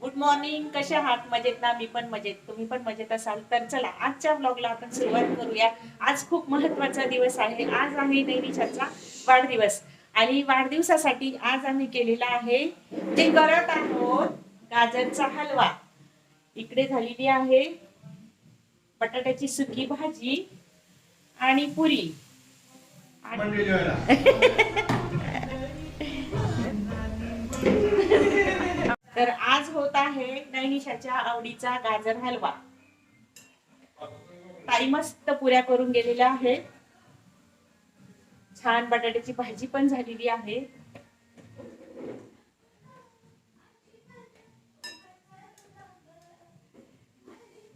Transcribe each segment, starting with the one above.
Good morning कसे आहात? मजेत ना? मी पण मजेत. तुम्ही पण मजेत असाल? तर चला आजच्या ब्लॉगला आपण सुरुवात करूया. आज खूप महत्त्वाचा दिवस आहे. आज आहे नैनिशाचा वाढदिवस. आणि वाढदिवसासाठी आज आम्ही केलेला आहे जे करत आहोत गाजरचा हलवा. इकडे झालेली आहे बटाट्याची सुकी भाजी आणि पुरी. आणि तर आज होत आहे नैनिशाच्या आवडीचा गाजर हलवा. ताई मस्त पुऱ्या करून गेलेल्या आहे छान बटाट्याची भाजी पण झालेली आहे.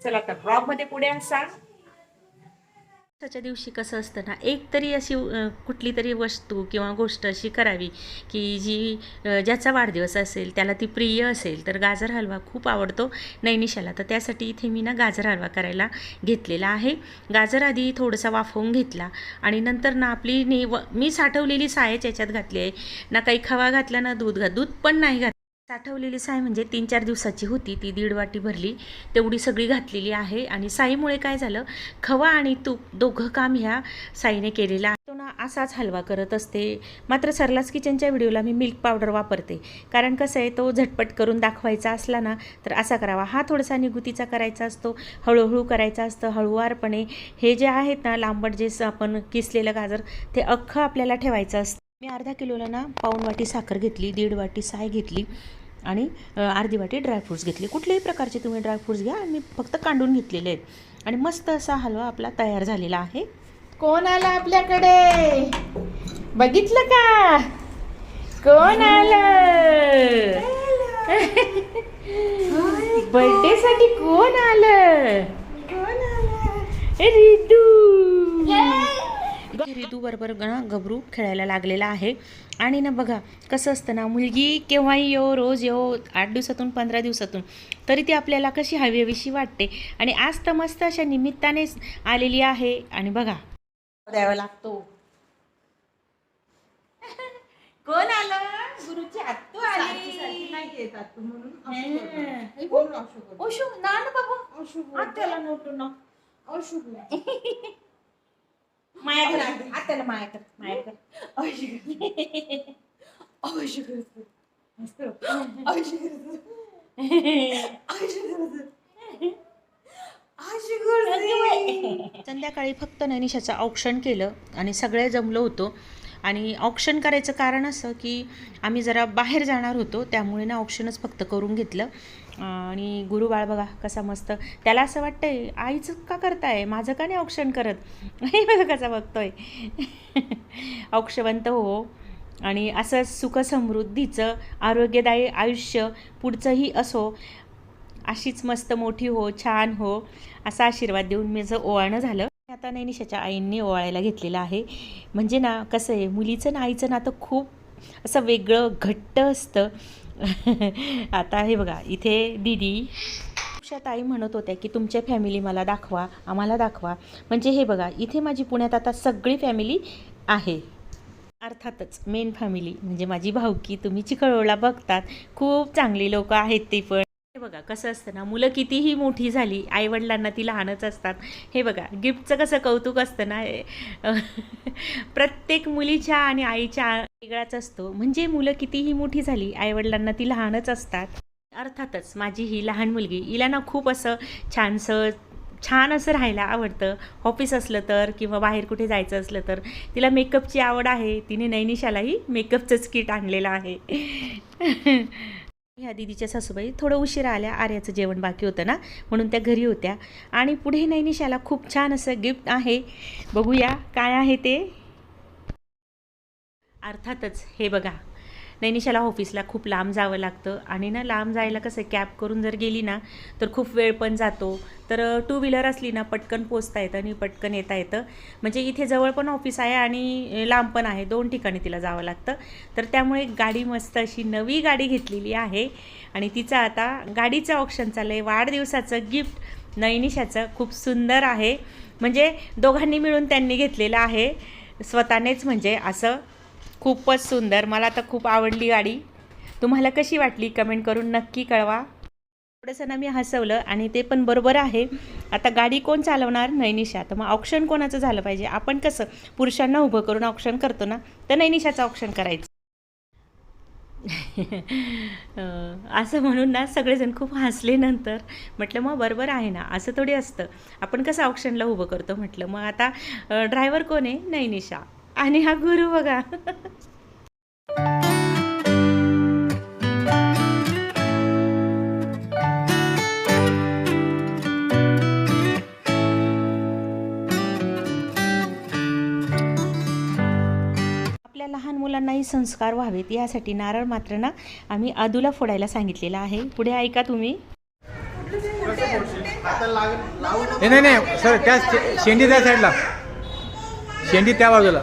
चला तर ब्लॉगमध्ये पुढे असा त्याच्या दिवशी कसं असतं ना एक तरी अशी कुठली तरी वस्तू किंवा गोष्ट अशी करावी की जी ज्याचा वाढदिवस असेल त्याला ती प्रिय असेल तर गाजर हलवा खूप आवडतो नैनिशाला. तर त्यासाठी इथे मी ना गाजर हलवा करायला घेतलेला आहे. गाजर आधी थोडंसा वाफवून घेतला आणि नंतर ना आपली ने व मी साठवलेली सायच याच्यात घातली आहे. ना काही खवा घातला ना दूध घात दूध पण नाही घात साठवलेली साय म्हणजे तीन चार दिवसाची होती. ती दीड वाटी भरली. तेवढी सगळी घातलेली आहे आणि साईमुळे काय झालं? खवा आणि तूप दोघं काम ह्या साईने केलेलं आहे. तो ना असाच हलवा करत असते. मात्र सरलास किचनच्या व्हिडिओला मी मिल्क पावडर वापरते. कारण कसं आहे तो झटपट करून दाखवायचा असला ना तर असा करावा. हा थोडासा निगुतीचा करायचा असतो. हळूहळू करायचा असतं. हळूवारपणे हे जे आहेत ना लांबट जे स- आपण किसलेलं गाजर ते अख्खं आपल्याला ठेवायचं असतं. मी अर्धा किलोला ना पाऊण वाटी साखर घेतली दीड वाटी साय घेतली आणि अर्धी वाटी ड्रायफ्रूट्स घेतले. कुठल्याही प्रकारचे तुम्ही ड्रायफ्रूट्स घ्या आणि मी फक्त कांडून घेतलेले आहेत. आणि मस्त असा हलवा आपला तयार झालेला आहे. कोण आला आपल्याकडे? बघितलं का? कोण आलं? बर्थडे साठी कोण आलं? रितू रितू. बरोबर ना गबरू खेळायला लागलेला आहे. आणि ना बघा कसं असतं ना मुलगी केव्हाही येऊ रोज येऊ आठ दिवसातून पंधरा दिवसातून तरी ती आपल्याला कशी हवी हवीशी वाटते. आणि आज तर मस्त अशा निमित्तानेच आलेली आहे. आणि बघा. द्यावा लागतो. कोण आलं? गुरुची आत्तू आली. ओशू ना ना बाबू. आत्याला नोटू ना. ओशू माया कर आत्याला माया कर माया कर ओशू ओशू संध्याकाळी फक्त नैनिशाचं औक्षण केलं आणि सगळे जमलो होतो. आणि ऑप्शन करायचं कारण असं की आम्ही जरा बाहेर जाणार होतो त्यामुळे ना ऑप्शनच फक्त करून घेतलं. आणि गुरुबाळ बघा कसा मस्त. त्याला असं वाटतंय आईचं का करताय? माझं का नाही ऑप्शन करत? हे बघा कसा बघतोय. औक्षवंत हो. आणि असं सुखसमृद्धीचं आरोग्यदायी आयुष्य पुढचंही असो. अशीच मस्त मोठी हो छान हो असा आशीर्वाद देऊन माझं ओवाळणं झालं. आता नैनिशाच्या आईंनी ओवाळायला घेतलेलं आहे. म्हणजे ना कसं आहे मुलीचं ना आईचं नातं खूप असं वेगळं घट्ट असतं. आता हे बघा इथे दिदी अशा ताई म्हणत होत्या की तुमच्या फॅमिली मला दाखवा आम्हाला दाखवा. म्हणजे हे बघा इथे माझी पुण्यात आता सगळी फॅमिली आहे. अर्थातच मेन फॅमिली म्हणजे माझी भाऊकी तुम्ही चिकळोळला बघतात. खूप चांगली लोक आहेत ती पण. बघा कसं असतं ना मुलं कितीही मोठी झाली आईवडिलांना ती लहानच असतात. हे बघा गिफ्टचं कसं कौतुक असतं ना प्रत्येक मुलीच्या आणि आईच्या वेगळाच असतो. म्हणजे मुलं कितीही मोठी झाली आईवडिलांना ती लहानच असतात. अर्थातच माझी ही लहान मुलगी हिला ना खूप असं छानसं छान असं राहायला आवडतं. ऑफिस असलं तर किंवा बाहेर कुठे जायचं असलं तर तिला मेकअपची आवड आहे. तिने नैनिशालाही मेकअपचंच किट आणलेलं आहे. ह्या दिदीच्या सासूबाई थोडं उशिरा आल्या आर्याचं जेवण बाकी होतं ना म्हणून त्या घरी होत्या. आणि पुढे नैनिशाला खूप छान असं गिफ्ट आहे. बघूया काय आहे ते. अर्थातच हे बघा. नैनिशाला ऑफिसला खूप लांब जावं लागतं. आणि ना लांब जायला कसं कॅब करून जर गेली ना तर खूप वेळ पण जातो. तर टू व्हीलर असली ना पटकन पोचता येतं आणि पटकन येता येतं. म्हणजे इथे जवळ पण ऑफिस आहे आणि लांब पण आहे. दोन ठिकाणी तिला जावं लागतं. तर त्यामुळे गाडी मस्त अशी नवी गाडी घेतलेली आहे. आणि तिचं आता गाडीचं ऑप्शन चाललं आहे वाढदिवसाचं गिफ्ट नैनिशाचं खूप सुंदर आहे. म्हणजे दोघांनी मिळून त्यांनी घेतलेलं आहे. स्वतःनेच म्हणजे असं खूपच सुंदर. मला तर खूप आवडली गाडी. तुम्हाला कशी वाटली कमेंट करून नक्की कळवा. थोडंसं ना मी हसवलं आणि ते पण बरोबर आहे. आता गाडी कोण चालवणार? नैनिशा. तर मग ऑप्शन कोणाचं झालं पाहिजे? आपण कसं? पुरुषांना उभं करून ऑप्शन करतो ना तर नैनिशाचं ऑप्शन करायचं. असं म्हणून ना सगळेजण खूप हसले नंतर. म्हटलं मग बरोबर आहे ना असं थोडी असतं. आपण कसं ऑप्शनला उभं करतो? म्हटलं मग आता ड्रायव्हर कोण आहे? नैनिशा. आणि हा गुरु बघा. आपल्या लहान मुलांनाही संस्कार व्हावेत यासाठी नारळ मात्र ना आम्ही आदूला फोडायला सांगितलेलं आहे. पुढे ऐका तुम्ही. नाही नाही नाही सर त्या शेंडी त्या साईडला. शेंडी त्या बाजूला.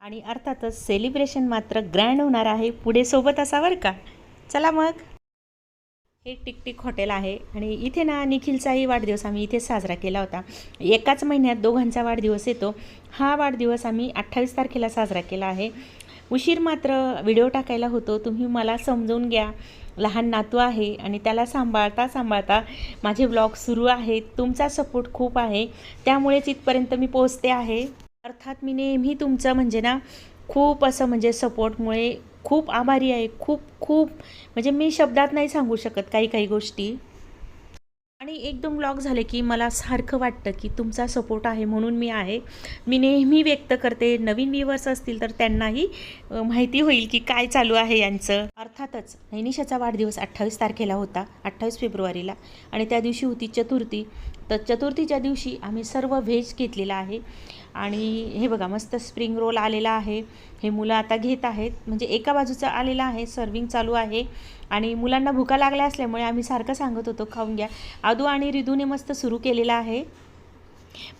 आणि अर्थातच सेलिब्रेशन मात्र ग्रँड होणार आहे. पुढे सोबत असावर का? चला मग. हे टिकटिक हॉटेल आहे आणि इथे ना निखिलचाही वाढदिवस आम्ही इथे साजरा केला होता. एकाच महिन्यात दोघांचा वाढदिवस येतो. हा वाढदिवस आम्ही अठ्ठावीस तारखेला साजरा केला आहे. उशीर मात्र व्हिडिओ टाकायला होतो. तुम्ही मला समजून घ्या लहान नातू आहे आणि त्याला सांभाळता सांभाळता माझे ब्लॉग सुरू आहेत. तुमचा सपोर्ट खूप आहे. त्यामुळेच इथपर्यंत मी पोचते आहे. अर्थात मी नेहमी तुमचं म्हणजे ना खूप असं म्हणजे सपोर्टमुळे खूप आभारी आहे. खूप खूप म्हणजे मी शब्दात नाही सांगू शकत काही काही गोष्टी. आणि एक दोन ब्लॉग झाले की मला सारखं वाटतं की तुमचा सपोर्ट आहे म्हणून मी आहे. मी नेहमी व्यक्त करते नवीन व्ह्युअर्स असतील तर त्यांनाही माहिती होईल की काय चालू आहे यांचं. अर्थातच नैनिशाचा वाढदिवस अठ्ठावीस तारखेला होता अठ्ठावीस फेब्रुवारीला. आणि त्या दिवशी होती चतुर्थी. तर चतुर्थीच्या दिवशी आम्ही सर्व व्हेज घेतलेला आहे. आणि हे बघा मस्त स्प्रिंग रोल आलेला आहे. हे मुलं आता घेत आहेत. म्हणजे एका बाजूचं आलेलं आहे सर्विंग चालू आहे. आणि मुलांना भुका लागल्या असल्यामुळे आम्ही सारखं सांगत होतो खाऊन घ्या. आदू आणि रिदूने मस्त सुरू केलेलं आहे.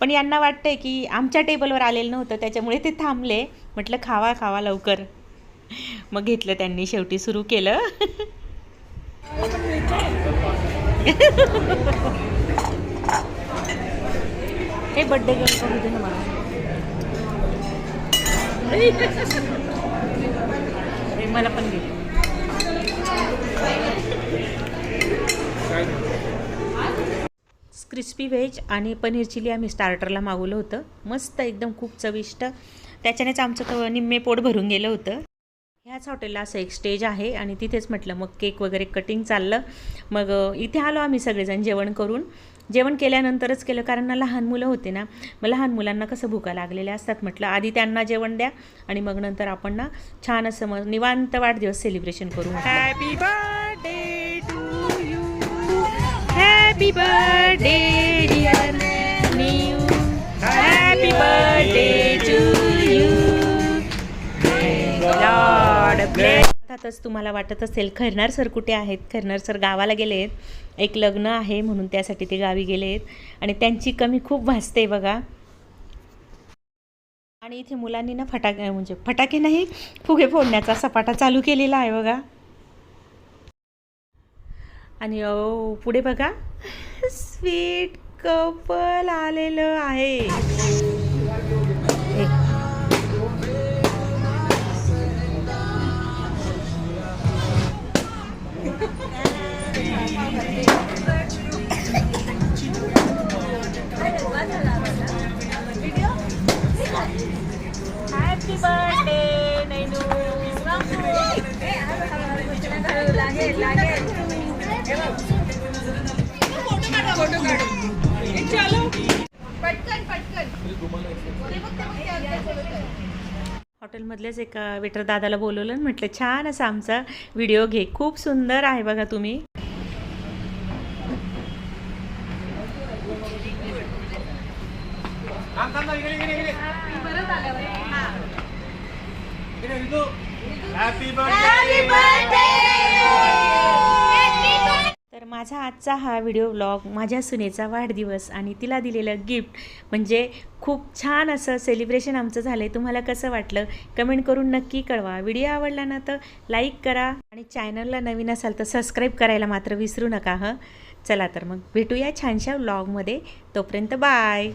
पण यांना वाटतंय की आमच्या टेबलवर आलेलं नव्हतं त्याच्यामुळे ते थांबले. म्हटलं खावा खावा लवकर. मग घेतलं त्यांनी शेवटी सुरू केलं. हे बड्डे गर्ल बघू दे मला मला पण घे क्रिस्पी व्हेज आणि पनीर चिली आम्ही स्टार्टरला मागवलं होतं. मस्त एकदम खूप चविष्ट. त्याच्यानेच आमचं तर निम्मे पोट भरून गेलं होतं. ह्याच हॉटेलला असं एक स्टेज आहे आणि तिथेच म्हटलं मग केक वगैरे कटिंग चाललं. मग इथे आलो आम्ही सगळेजण जेवण करून. जेवण केल्यानंतरच केलं कारण लहान मुलं होते ना मग लहान मुलांना कसं भुका लागलेल्या असतात म्हटलं आधी त्यांना जेवण द्या आणि मग नंतर आपण ना छान असं मग निवांत वाढदिवस सेलिब्रेशन करू happy birthday to you happy birthday dear happy birthday to you अर्थातच तुम्हाला वाटत असेल खैरनार सर कुठे आहेत? खैरनार सर गावाला गेले आहेत एक लग्न आहे म्हणून त्यासाठी ते गावी गेले आहेत आणि त्यांची कमी खूप भासते बघा. आणि इथे मुलांनी ना फटाके म्हणजे फटाके नाही फुगे फोडण्याचा सपाटा चालू केलेला आहे बघा. आणि अहो पुढे बघा. स्वीट कपल आलेलं आहे. हॅपी बर्थडे नैनू हॉटेलमधल्याच एका वेटर दादाला बोलवलं म्हटलं छान असा आमचा व्हिडिओ घे. खूप सुंदर आहे बघा तुम्ही थांब, थांब, इकडे, इकडे, इकडे. इकडे, रितू. Happy birthday. तर माझा आजचा हा व्हिडिओ ब्लॉग माझ्या सुनेचा वाढदिवस आणि तिला दिलेलं गिफ्ट म्हणजे खूप छान असं सेलिब्रेशन आमचं झालं आहे तुम्हाला कसं वाटलं? कमेंट करून नक्की कळवा. व्हिडिओ आवडला ना तर लाईक करा आणि चॅनलला नवीन असाल तर सबस्क्राईब करायला मात्र विसरू नका हं? चला तर मग भेटूया छानशा व्लॉगमध्ये तोपर्यंत बाय